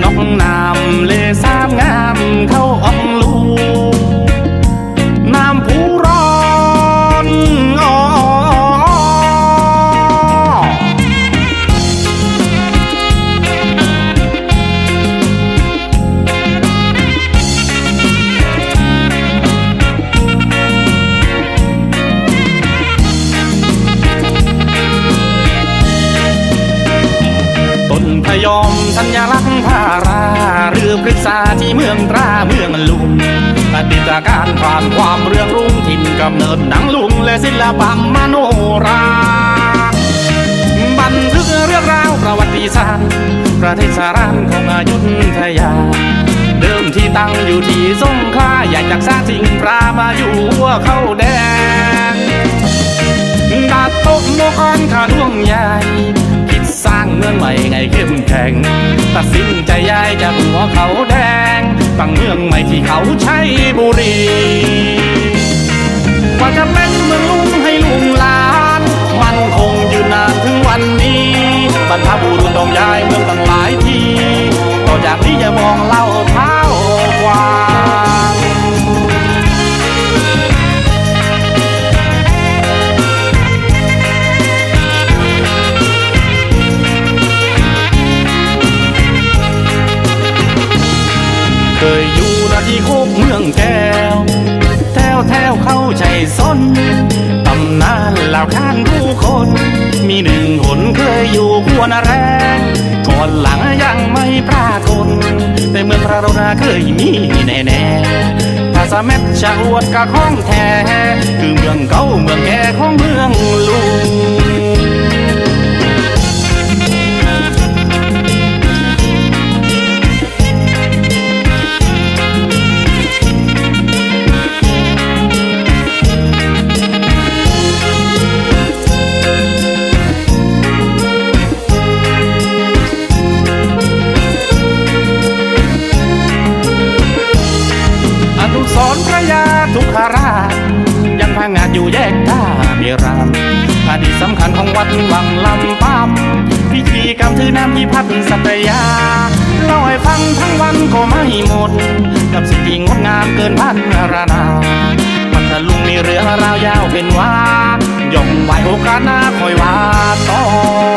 Nothing. สัญลักษณ์พาราหรือพฤกษาที่เมืองตราเมืองลุงปฏิตการผ่านความเรื่องรุ่งถิ่นกำเนิดหนังลุงและศิลปะมโนรา บันทึกเรื่องราวประวัติศาสตร์ประเทศสารานของอยุธยา เดิมที่ตั้งอยู่ที่สงขลาอยากจากสร้างสิ่งปรามาอยู่หัวเข้าแดงดาบตบโมกรขาดวงใหญ่ ใหม่ไงเข้มแข็ง ตัดสินใจย้ายจากหัวเขาแดงตั้งเมืองใหม่ที่เขาใช้บุรีกว่าจะเป็นเมือง แถวแถวเข้าใจสนตำนานเหล่าขานผู้คน มีหนึ่งหนเคยอยู่หัวนแรงก่อนหลังยังไม่ปรากฏแต่เมืองพระรานาเคยมีแน่แน่ภาษาสะเม็ดชะอวดกะข้องแท้ คือเมืองเก่าเมืองแก่ของเมืองลุง ทุกขาราชยังพังงาดอยู่แยกท่าเมรามอดีตสำคัญของวัดวังลำปามพิธีกรรมถือน้ำที่พัดสัตยาเล่าให้ฟังทั้งวันก็ไม่หมด กับสิ่งที่งดงามเกินพันรานาพัทลุงมีเรือราวยาวเป็นว่าย่อมไหวโอกาสหน้าคอยว่าต่อ